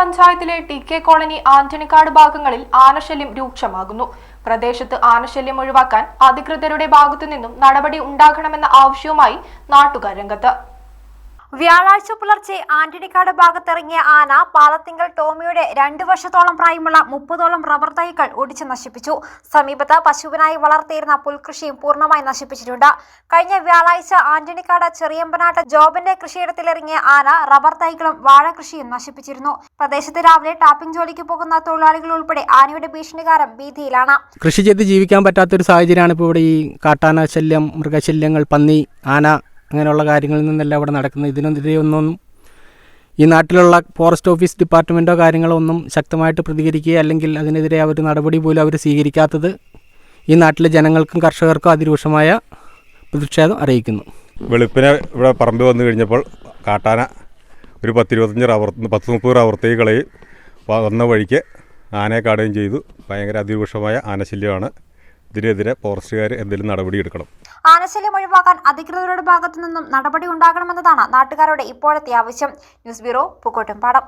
പഞ്ചായത്തിലെ T K colony Antonykkad ഭാഗങ്ങളിൽ ആനശല്യം രൂക്ഷമാകുന്നു. പ്രദേശത്ത് ആനശല്യം ഒഴിവാക്കാൻ അധികൃതരുടെ ഭാഗത്തു നിന്നും നടപടി ഉണ്ടാകണമെന്ന ആവശ്യവുമായി നാട്ടുകാർ രംഗത്ത്. വ്യാഴാഴ്ച പുലർച്ചെ ആന്റണിക്കാട് ഭാഗത്തിറങ്ങിയ ആന പാലത്തിങ്കൽ ടോമിയുടെ രണ്ടു വർഷത്തോളം പ്രായമുള്ള മുപ്പതോളം റബ്ബർ തൈകൾ ഒടിച്ചു നശിപ്പിച്ചു. സമീപത്ത് പശുവിനായി വളർത്തിയിരുന്ന പുൽകൃഷിയും പൂർണമായി നശിപ്പിച്ചിട്ടുണ്ട്. കഴിഞ്ഞ വ്യാഴാഴ്ച ആന്റണിക്കാട് ചെറിയമ്പനാട്ട് ജോബിന്റെ കൃഷിയിടത്തിലിറങ്ങിയ ആന റബ്ബർ തൈകളും വാഴ കൃഷിയും നശിപ്പിച്ചിരുന്നു. പ്രദേശത്ത് രാവിലെ ടാപ്പിംഗ് ജോലിക്ക് പോകുന്ന തൊഴിലാളികൾ ഉൾപ്പെടെ ആനയുടെ ഭീഷണികാരം ഭീതിയിലാണ്. കൃഷി ചെയ്ത് ജീവിക്കാൻ പറ്റാത്തൊരു സാഹചര്യമാണ് ഇപ്പോൾ ഇവിടെ ഈ കാട്ടാന ശല്യം മൃഗശല്യങ്ങൾ പന്നി ആന അങ്ങനെയുള്ള കാര്യങ്ങളിൽ നിന്നെല്ലാം ഇവിടെ നടക്കുന്നത്. ഇതിനെതിരെ ഒന്നും ഈ നാട്ടിലുള്ള ഫോറസ്റ്റ് ഓഫീസ് ഡിപ്പാർട്ട്മെന്റോ കാര്യങ്ങളോ ഒന്നും ശക്തമായിട്ട് പ്രതികരിക്കുകയോ അല്ലെങ്കിൽ അതിനെതിരെ അവർ നടപടി പോലും അവർ സ്വീകരിക്കാത്തത് ഈ നാട്ടിലെ ജനങ്ങൾക്കും കർഷകർക്കും അതിരൂക്ഷമായ പ്രതിഷേധം അറിയിക്കുന്നു. വെളുപ്പിനെ ഇവിടെ പറമ്പ് വന്നു കഴിഞ്ഞപ്പോൾ കാട്ടാന ഒരു പത്തിരുപത്തഞ്ച് റവർ പത്ത് മുപ്പത് റബ്ബർ തൈകളെ വന്ന വഴിക്ക് ആനയെ കാണുകയും ചെയ്തു. ഭയങ്കര അതിരൂക്ഷമായ ആനശല്യമാണ്. ഇതിനെതിരെ ഫോറസ്റ്റുകാർ എന്തെങ്കിലും നടപടി എടുക്കണം. ആനശല്യം ഒഴിവാക്കാൻ അധികൃതരുടെ ഭാഗത്തു നിന്നും നടപടി ഉണ്ടാകണമെന്നതാണ് നാട്ടുകാരുടെ ഇപ്പോഴത്തെ ആവശ്യം. News bureau Pookkottumpadam.